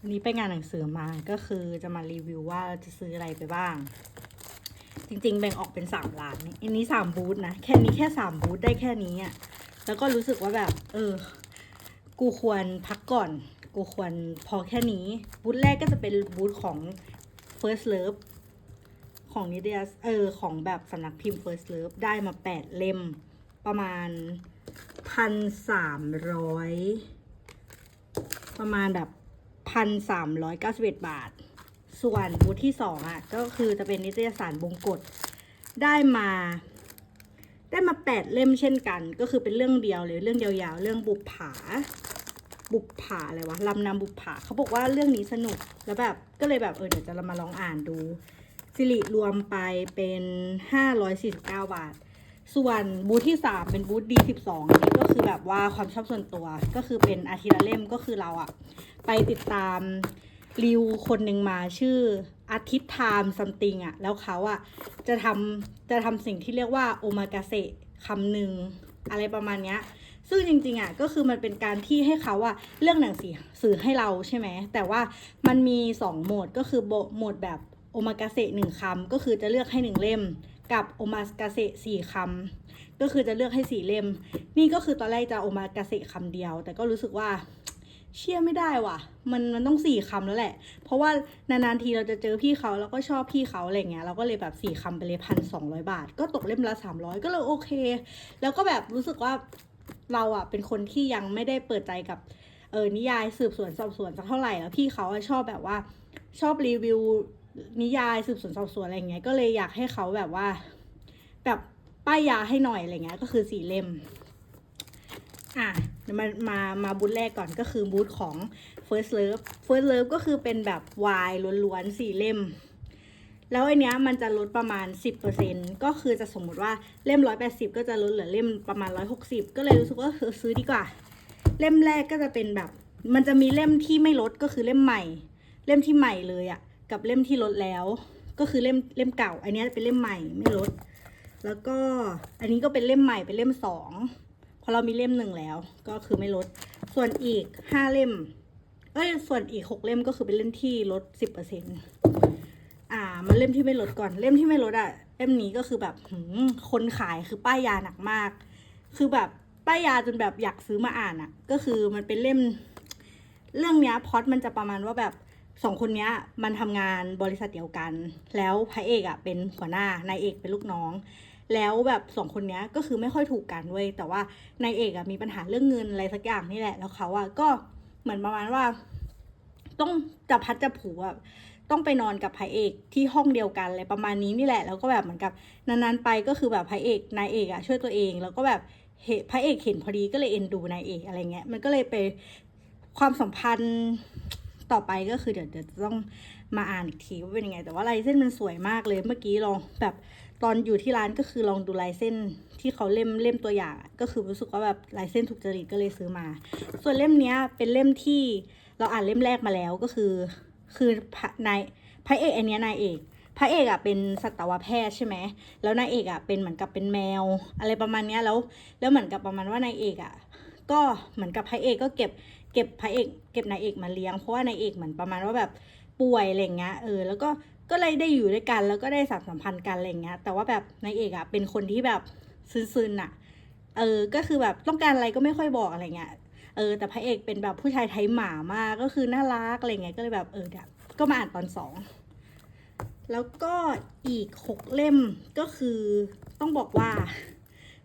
วันนี้ไปงานหนังสือมาก็คือจะมารีวิวว่าจะซื้ออะไรไปบ้าง จริงๆ แบ่งออกเป็นสามร้านอันนี้สามบูธนะ แค่นี้แค่สามบูธได้แค่นี้อะ่ะแล้วก็รู้สึกว่าแบบ เออ กูควรพักก่อน กูควรพอแค่นี้ บูธแรกก็จะเป็นบูธของ First Love ของนิตยสเออ ของแบบสำนักพิมพ์ First Love ได้มาแปดเล่ม ประมาณพันสามร้อยประมาณแบบ พันสามร้อยเก้าสิบเอ็ดบาท ส่วนบูธที่สองอะก็คือจะเป็นนิตยสารบงกฎได้มา ได้มาแปดเล่มเช่นกัน ก็คือเป็นเรื่องเดียวเลยเรื่องยาวๆ เรื่องบุปผา บุปผาอะไรวะลำนำบุปผาเขาบอกว่าเรื่องนี้สนุกแล้วแบบก็เลยแบบเออเดี๋ยวจะมาลองอ่านดูสิริรวมไปเป็น 549 บาท ส่วนบูธที่ 3 เป็นบูธ D12 อันนี้ก็คือแบบว่าความชอบส่วนตัว ก็คือเป็นอาทิตย์ละเล่มก็คือเราอะไปติดตามริวคนหนึ่งมาชื่ออาทิตย์ไทม์ซัมติงอะแล้วเขาอะจะทำจะทำสิ่งที่เรียกว่าโอมากาเสคำหนึ่งอะไรประมาณเนี้ยซึ่งจริงๆอะก็คือมันเป็นการที่ให้เขาอะเลือกหนังสือสื่อให้เราใช่ไหม แต่ว่ามันมีสองโหมดก็คือโหมดแบบโอมากาเสะหนึ่งคำก็คือจะเลือกให้หนึ่งเล่ม กับโอมากาเสสี่คำก็คือจะเลือกให้สี่เล่ม นี่ก็คือตอนแรกจะโอมากาเสคำเดียว แต่ก็รู้สึกว่าเชื่อไม่ได้ว่ะ มันมันต้องสี่คำแล้วแหละ เพราะว่านานๆทีเราจะเจอพี่เขาแล้วก็ชอบพี่เขาอะไรเงี้ย เราก็เลยแบบสี่คำไปเลยพันสองร้อยบาท ก็ตกเล่มละสามร้อยก็เลยโอเค แล้วก็แบบรู้สึกว่าเราอะเป็นคนที่ยังไม่ได้เปิดใจกับเออนิยายสืบสวนสอบสวนสักเท่าไหร่แล้วพี่เขาอะชอบแบบว่าชอบรีวิว นิยายสืบสวนสอบสวนอะไรเงี้ยก็เลยอยากให้เขาแบบว่า แบบป้ายยาให้หน่อยอะไรเงี้ยก็คือสี่เล่ม อะมามามาบูธแรกก่อนก็คือบูธของ First Love First Love ก็คือเป็นแบบวายล้วนๆสี่เล่ม แล้วอันเนี้ยมันจะลดประมาณ 10%ก็คือจะสมมติว่าเล่ม 180 ก็จะลดเหลือเล่มประมาณ 160 ก็เลยรู้สึกว่าเออซื้อดีกว่า เล่มแรกก็จะเป็นแบบ มันจะมีเล่มที่ไม่ลดก็คือเล่มใหม่ เล่มที่ใหม่เลยอะ่ะ กับเล่มที่ลดแล้ว ก็คือเล่มเล่มเก่า อันนี้เป็นเล่มใหม่ไม่ลด แล้วก็อันนี้ก็เป็นเล่มใหม่เป็นเล่มสองพราะเรามีเล่มหนึ่งแล้ว ก็คือไม่ลด ส่วนอีกห้าเล่มเอ้ยส่วนอีกหกเล่มก็คือเป็นเล่มที่ลดสิบเปอร์เซ็นต์อ่ามันเล่มที่ไม่ลดก่อนเล่มที่ไม่ลดอะเล่มนี้ก็คือแบบคนขายคือป้ายยาหนักมาก คือแบบป้ายยาจนแบบอยากซื้อมาอ่านอะก็คือมันเป็นเล่ม เรื่องเนี้ยพอดมันจะประมาณว่าแบบ สองคนเนี้ยมันทำงานบริษัทเดียวกัน แล้วพระเอกอะเป็นหัวหน้านายเอกเป็นลูกน้อง แล้วแบบสองคนเนี้ยก็คือไม่ค่อยถูกกันเว้ยแต่ว่านายเอกอะมีปัญหาเรื่องเงินอะไรสักอย่างนี่แหละ แล้วเขาอะก็เหมือนประมาณว่า ต้องจับพัดจับผูอะต้องไปนอนกับพระเอกที่ห้องเดียวกันอะไรประมาณนี้นี่แหละ แล้วก็แบบเหมือนกับนานๆไปก็คือแบบพระเอกนายเอกอะช่วยตัวเอง แล้วก็แบบเหพระเอกเห็นพอดีก็เลยเอ็นดูนายเอกอะไรเงี้ยมันก็เลยไปความสัมพันธ์ ต่อไปก็คือเดี๋ยวเดี๋ยวจะต้องมาอ่านอีกทีว่าเป็นยังไง แต่ว่าลายเส้นมันสวยมากเลยเมื่อกี้ลองแบบตอนอยู่ที่ร้านก็คือลองดูลายเส้นที่เขาเล่มเล่มตัวอย่าง ก็คือรู้สึกว่าแบบลายเส้นถูกจริตก็เลยซื้อมา ส่วนเล่มเนี้ยเป็นเล่มที่เราอ่านเล่มแรกมาแล้วก็คือ คือพระนายพระเอกอันเนี้ยนายเอกพระเอกอะเป็นสัตวแพทย์ใช่ไหมแล้วนายเอกอะเป็นเหมือนกับเป็นแมว อะไรประมาณเนี้ยแล้ว แล้วเหมือนกับประมาณว่านายเอกอะ ก็เหมือนกับพระเอกก็เก็บเก็บพระเอกเก็บนายเอกมาเลี้ยงเพราะว่านายเอกเหมือนประมาณว่าแบบป่วยอะไรเงี้ยเออแล้วก็ก็เลยได้อยู่ด้วยกันแล้วก็ได้สานสัมพันธ์กันอะไรเงี้ยแต่ว่าแบบนายเอกอะเป็นคนที่แบบซึนๆอะเออก็คือแบบต้องการอะไรก็ไม่ค่อยบอกอะไรเงี้ยเออแต่พระเอกเป็นแบบผู้ชายไทยหมามากก็คือน่ารักอะไรเงี้ยก็เลยแบบเออเดี๋ยวก็มาอ่านตอนสองแล้วก็อีกหกเล่มก็คือต้องบอกว่า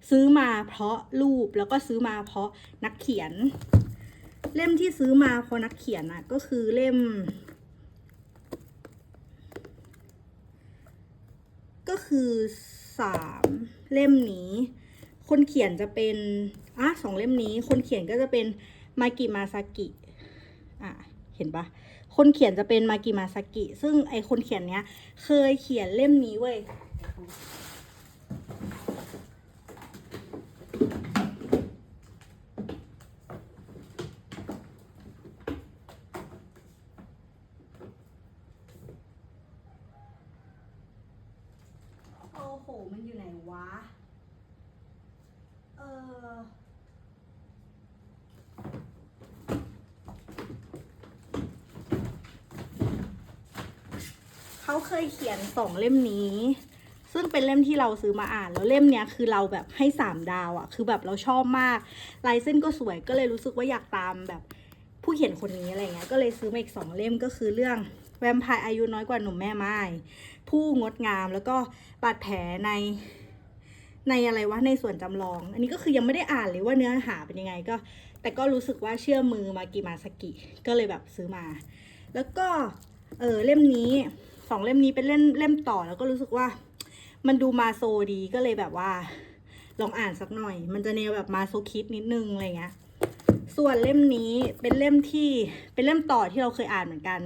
ซื้อมาเพราะรูปแล้วก็ซื้อมาเพราะนักเขียน เล่มที่ซื้อมาเพราะนักเขียนอะก็คือเล่ม ก็คือสามเล่มนี้ คนเขียนจะเป็นอะสองเล่มนี้ คนเขียนก็จะเป็นมากิมาซากิอะเห็นปะคนเขียนจะเป็นมากิมาซากิ ซึ่งไอคนเขียนเนี้ย เคยเขียนเล่มนี้เว้ย มันอยู่ไหนวะ เออเขาเคยเขียนสองเล่มนี้ ซึ่งเป็นเล่มที่เราซื้อมาอ่าน แล้วเล่มเนี้ยคือเราแบบให้สามดาวอะ่ะ คือแบบเราชอบมากลายเส้นก็สวยก็เลยรู้สึกว่าอยากตามแบบผู้เขียนคนนี้อะไรเงี้ย ก็เลยซื้อมาอีกสองเล่มก็คือเรื่อง แวมไพร์อายุน้อยกว่าหนุ่มแม่ไม้ผู้งดงามแล้วก็บาดแผลในในอะไรวะในส่วนจำลอง อันนี้ก็คือยังไม่ได้อ่านเลยว่าเนื้อหาเป็นยังไงก็ แต่ก็รู้สึกว่าเชื่อมือมากิมาสกิ ก็เลยแบบซื้อมา แล้วก็เออเล่มนี้สองเล่มนี้เป็นเล่มเล่มต่อแล้วก็รู้สึกว่า มันดูมาโซดีก็เลยแบบว่า ลองอ่านสักหน่อย มันจะแนวแบบมาโซคิดนิดนึงอะไรเงี้ยส่วนเล่มนี้เป็นเล่มที่เป็นเล่มต่อที่เราเคยอ่านเหมือนกัน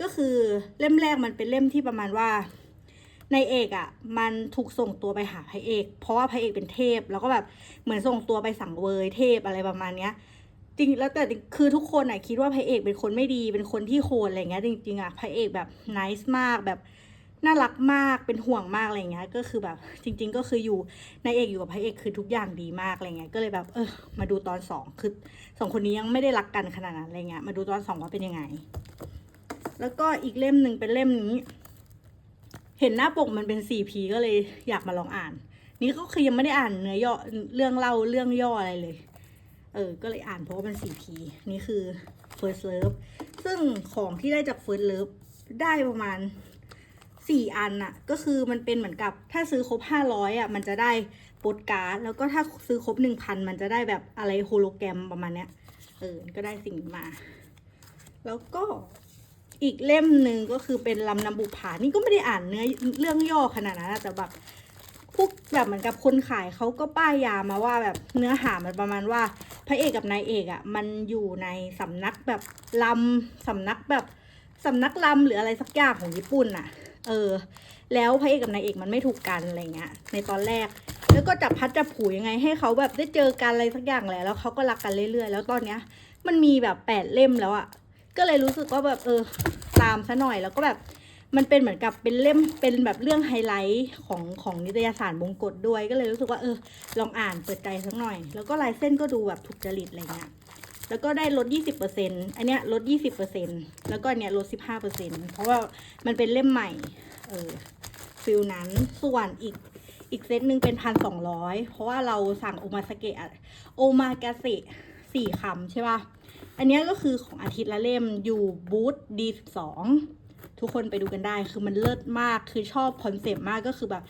ก็คือเล่มแรกมันเป็นเล่มที่ประมาณว่าในเอกอะ่ะ มันถูกส่งตัวไปหาพระเอก เพราะว่าพระเอกเป็นเทพ แล้วก็แบบเหมือนส่งตัวไปสังเวยเทพอะไรประมาณเนี้ย จริงแล้วแต่คือทุกคนอะคิดว่าพระเอกเป็นคนไม่ดีเป็นคนที่โหดอะไรเงี้ยจริงๆอะพระเอกแบบน i c e มากแบบน่ารักมากเป็นห่วงมากอะไรเงี้ยก็คือแบบจริง ๆ ก็คืออยู่นายเอกอยู่กับพระเอกคือทุกอย่างดีมากอะไรเงี้ยก็เลยแบบเออมาดูตอนสองคือสองคนนี้ยังไม่ได้รักกันขนาดนั้นอะไรเงี้ยมาดูตอนสองว่าเป็นยังไง แล้วก็อีกเล่มหนึ่งเป็นเล่มนี้ เห็นหน้าปกมันเป็นสี่พีก็เลยอยากมาลองอ่าน นี่ก็คือยังไม่ได้อ่านเนื้อย่อเรื่องเล่าเรื่องย่ออะไรเลย เออ ก็เลยอ่านเพราะว่ามัน 4P นี่คือ First Love ซึ่งของที่ได้จาก First Love ได้ประมาณ4อันน่ะก็คือมันเป็นเหมือนกับถ้าซื้อครบ500อะมันจะได้โปสการ์ดแล้วก็ถ้าซื้อครบ1,000มันจะได้แบบอะไรโฮโลแกรมประมาณเนี้ยเออก็ได้สิ่งมา แล้วก็ อีกเล่มหนึ่งก็คือเป็นลำนำบุผานี่ก็ไม่ได้อ่านเนื้อเรื่องย่อขนาดนั้นนะแต่แบบพวกแบบเหมือนกับคนขายเขาก็ป้ายยามาว่าแบบเนื้อหามันประมาณว่า พระเอกกับนายเอกอะ่ะมันอยู่ในสำนักแบบลำสำนักแบบสำนักลำหรืออะไรสักอย่างของญี่ปุ่นน่ะ เออ แล้วพระเอกกับนายเอกมันไม่ถูกกันอะไรเงี้ย ในตอนแรก แล้วก็จับพัดจับผูยังไง ให้เขาแบบได้เจอกันอะไรสักอย่างแหละแล้วเขาก็รักกันเรื่อยๆ แล้วตอนเนี้ย มันมีแบบแปดเล่มแล้วอะ่ะ ก็เลยรู้สึกว่าแบบเออตามซะหน่อยแล้วก็แบบมันเป็นเหมือนกับเป็นเล่มเป็นแบบเรื่องไฮไลท์ของของนิตยสารบงกฎด้วย ก็เลยรู้สึกว่าเออลองอ่านเปิดใจสักหน่อย แล้วก็ลายเส้นก็ดูแบบถูกจริตอะไรเงี้ยแล้วก็ได้ลด 20%อันเนี้ยลด 20%แล้วก็อันเนี้ยลด 15%เพราะว่ามันเป็นเล่มใหม่เออฟิลนั้นส่วนอีกอีกเซตหนึ่งเป็นพันสองร้อยเพราะว่าเราสั่งโอมาสเกะโอมากาเสะสี่คำใช่ป่ะ อันนี้ก็คือของอาทิตย์ละเล่มอยู่บูธ D12 ทุกคนไปดูกันได้ คือมันเลิศมากคือชอบคอนเซปต์มากก็คือแบบ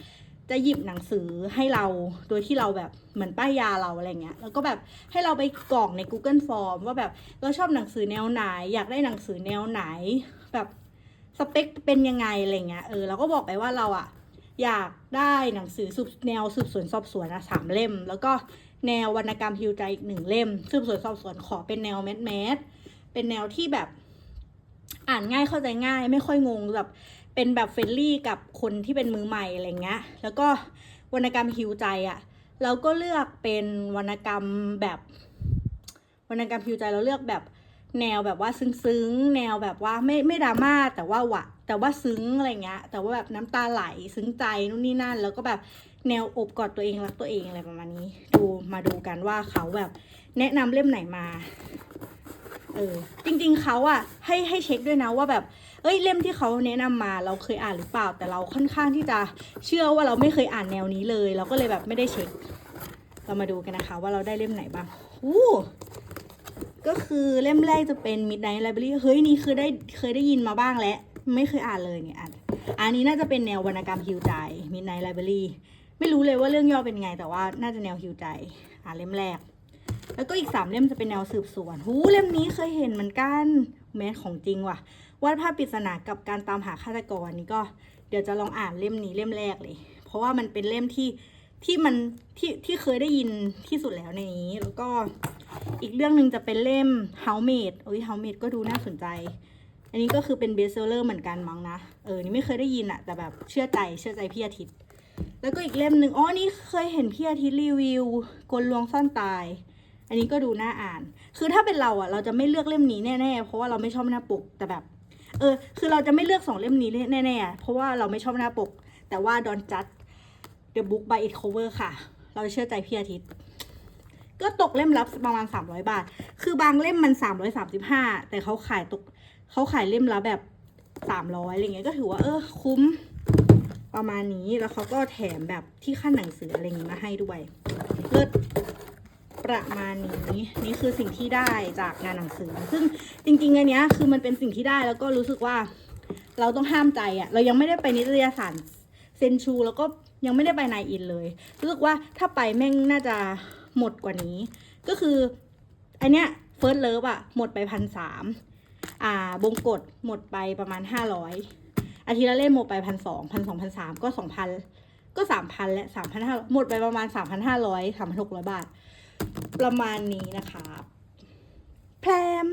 จะหยิบหนังสือให้เราโดยที่เราแบบเหมือนป้ายยาเราอะไรเงี้ย แล้วก็แบบให้เราไปกรอกใน Google Form ว่าแบบเราชอบหนังสือแนวไหน อยากได้หนังสือแนวไหน แบบสเปคเป็นยังไงอะไรเงี้ยเออเราก็บอกไปว่าเราอะอยากได้หนังสือสืบแนวสืบสวนสอบสวนอะสามเล่ม แล้วก็ แนววรรณกรรมฮิวใจอีกหนึ่งเล่มสืบสวนสอบสวนขอเป็นแนวแมสแมสเป็นแนวที่แบบ อ่านง่ายเข้าใจง่าย ไม่ค่อยงงแบบเป็นแบบเฟรนลี่กับคนที่เป็นมือใหม่อะไรเงี้ย แล้วก็วรรณกรรมฮิวใจอะ่ะ เราก็เลือกเป็นวรรณกรรมแบบวรรณกรรมฮิวใจเราเลือกแบบแนวแบบว่าซึ้งๆ แนวแบบว่าไม่ไม่ดราม่าแต่ว่าหวะแต่ว่าซึ้งอะไรเงี้ย แต่ว่าแบบน้ำตาไหลซึ้งใจนู่นนี่นั่น แล้วก็แบบ แนวอบกอดตัวเองรักตัวเองอะไรประมาณนี้ ดูมาดูกันว่าเขาแบบแนะนำเล่มไหนมาเออจริง ๆเขาอะให้ให้เช็คด้วยนะว่าแบบ เอ้ยเล่มที่เขาแนะนำมาเราเคยอ่านหรือเปล่า แต่เราค่อนข้างที่จะเชื่อว่าเราไม่เคยอ่านแนวนี้เลย เราก็เลยแบบไม่ได้เช็ค เรามาดูกันนะคะ ว่าเราได้เล่มไหนบ้างอู้ก็คือเล่มแรกจะเป็น Midnight Library เฮ้ยนี่คือได้เคยได้ยินมาบ้างแล้วไม่เคยอ่านเลยเนี่ยอ่านอันนี้น่าจะเป็นแนววรรณกรรมฮิวใจ Midnight Library ไม่รู้เลยว่าเรื่องย่อเป็นไง แต่ว่าน่าจะแนวฮิวใจ อ่านเล่มแรก แล้วก็อีกสามเล่มจะเป็นแนวสืบสวนหูเล่มนี้เคยเห็นเหมือนกันแม้ของจริงว่ะวาดภาพปริศนากับการตามหาฆาตกรนี่ก็เดี๋ยวจะลองอ่านเล่มนี้เล่มแรกเลย เพราะว่ามันเป็นเล่มที่ที่มันที่ที่เคยได้ยินที่สุดแล้วในนี้ แล้วก็อีกเรื่องหนึ่งจะเป็นเล่ม Housemaid โอ้ย Housemaid ก็ดูน่าสนใจ อันนี้ก็คือเป็นเบสเซอร์เหมือนกันมั้งนะ เออ นี่ไม่เคยได้ยินอะแต่แบบเชื่อใจเชื่อใจพี่อาทิตย์ แล้วก็อีกเล่มหนึ่งอ๋อนี่เคยเห็นพี่อาทิตย์รีวิวกลลวงซ่อนตาย อันนี้ก็ดูน่าอ่าน คือถ้าเป็นเราอะเราจะไม่เลือกเล่มนี้แน่ๆ เพราะว่าเราไม่ชอบหน้าปกแต่แบบ เออ คือเราจะไม่เลือกสองเล่มนี้แน่ๆ เพราะว่าเราไม่ชอบหน้าปก แต่ว่า Don't Judge the Book by its cover ค่ะ เราเชื่อใจพี่อาทิตย์ ก็ตกเล่มละประมาณ 300 บาท คือบางเล่มมัน 335 แต่เขาขายตกเขาขายเล่มละแบบสามร้อยอะไรเงี้ยก็ถือว่าเออคุ้ม ประมาณนี้แล้วเขาก็แถมแบบที่ขั้นหนังสืออะไรเงี้ยมาให้ด้วยเลิศประมาณนี้นี่คือสิ่งที่ได้จากงานหนังสือ ซึ่งจริงๆอันเนี้ยคือมันเป็นสิ่งที่ได้แล้วก็รู้สึกว่าเราต้องห้ามใจอะเรายังไม่ได้ไปนิตยสารเซนชู แล้วก็ยังไม่ได้ไปนายอินเลยรู้สึกว่าถ้าไปแม่งน่าจะหมดกว่านี้ ก็คืออันเนี้ยเฟิร์สเลิฟอะหมดไปพันสามอ่าบงกฎหมดไปประมาณห้าร้อย อาทิตย์ละเล่มหมดไปพันสองพันสองพันสามก็สองพันก็สามพันและสามพันห้าหมดไปประมาณสามพันห้าร้อยสามพันหกร้อยบาท ประมาณนี้นะคะแพรม